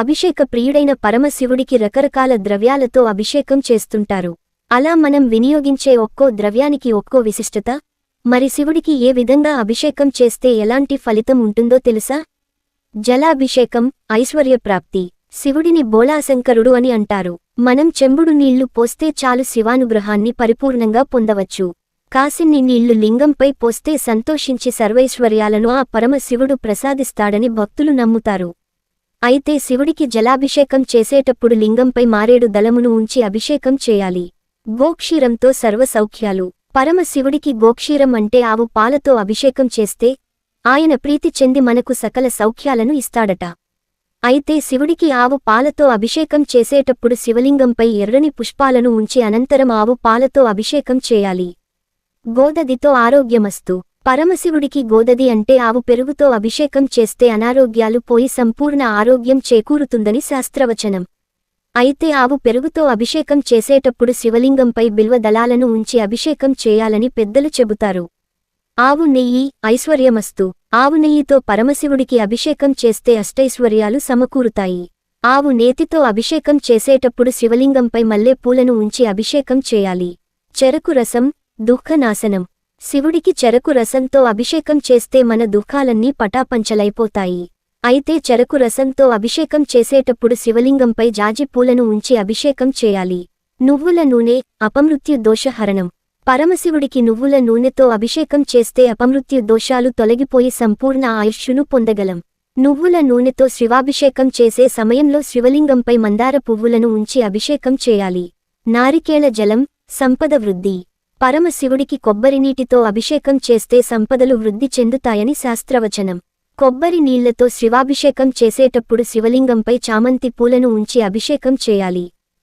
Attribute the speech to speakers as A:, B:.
A: అభిషేక ప్రియుడైన పరమశివుడికి రకరకాల ద్రవ్యాలతో అభిషేకం చేస్తుంటారు. అలా మనం వినియోగించే ఒక్కో ద్రవ్యానికి ఒక్కో విశిష్టత? మరి శివుడికి ఏ విధంగా అభిషేకం చేస్తే ఎలాంటి ఫలితం ఉంటుందో తెలుసా? జలాభిషేకం ఐశ్వర్యప్రాప్తి శివుడిని బోళాశంకరుడు అని అంటారు. మనం చెంబుడు నీళ్ళు పోస్తే చాలు శివానుగ్రహాన్ని పరిపూర్ణంగా పొందవచ్చు. కాసిన్ని నీళ్ళు లింగంపై పోస్తే సంతోషించి సర్వైశ్వర్యాలను ఆ పరమశివుడు ప్రసాదిస్తాడని భక్తులు నమ్ముతారు. అయితే శివుడికి జలాభిషేకం చేసేటప్పుడు లింగంపై మారేడు దళమును ఉంచి అభిషేకం చేయాలి. గోక్షీరంతో సర్వ సౌఖ్యాలు పరమశివుడికి గోక్షీరం అంటే ఆవు పాలతో అభిషేకం చేస్తే ఆయన ప్రీతి చెంది మనకు సకల సౌఖ్యాలను ఇస్తాడట. అయితే శివుడికి ఆవు పాలతో అభిషేకం చేసేటప్పుడు శివలింగంపై ఎర్రని పుష్పాలను ఉంచి అనంతరం ఆవు పాలతో అభిషేకం చేయాలి. గోదదితో ఆరోగ్యమస్తు. పరమశివుడికి గోదది అంటే ఆవు పెరుగుతో అభిషేకం చేస్తే అనారోగ్యాలు పోయి సంపూర్ణ ఆరోగ్యం చేకూరుతుందని శాస్త్రవచనం. అయితే ఆవు పెరుగుతో అభిషేకం చేసేటప్పుడు శివలింగంపై బిల్వ దళాలను ఉంచి అభిషేకం చేయాలని పెద్దలు చెబుతారు. ఆవు నెయ్యి ఐశ్వర్యమస్తు. ఆవు నెయ్యితో పరమశివుడికి అభిషేకం చేస్తే అష్టైశ్వర్యాలు సమకూరుతాయి. ఆవు నేతితో అభిషేకం చేసేటప్పుడు శివలింగంపై మల్లె పూలను ఉంచి అభిషేకం చేయాలి. చెరకు రసం దుఃఖనాశనం. శివుడికి చెరకు రసంతో అభిషేకం చేస్తే మన దుఃఖాలన్నీ పటాపంచలైపోతాయి. అయితే చెరకు రసంతో అభిషేకం చేసేటప్పుడు శివలింగంపై జాజి పూలను ఉంచి అభిషేకం చేయాలి. నువ్వుల నూనె అపమృత్యు దోషహరణం. పరమశివుడికి నువ్వుల నూనెతో అభిషేకం చేస్తే అపమృత్యు దోషాలు తొలగిపోయి సంపూర్ణ ఆయుష్షును పొందగలం. నువ్వుల నూనెతో శివాభిషేకం చేసే సమయంలో శివలింగంపై మందార పువ్వులను ఉంచి అభిషేకం చేయాలి. నారికేళ జలం సంపద వృద్ధి. పరమశివుడికి కొబ్బరినీటితో అభిషేకం చేస్తే సంపదలు వృద్ధి చెందుతాయని శాస్త్రవచనం. కొబ్బరి నీళ్ళతో శివాభిషేకం చేసేటప్పుడు శివలింగంపై చామంతి పూలను ఉంచి అభిషేకం చేయాలి.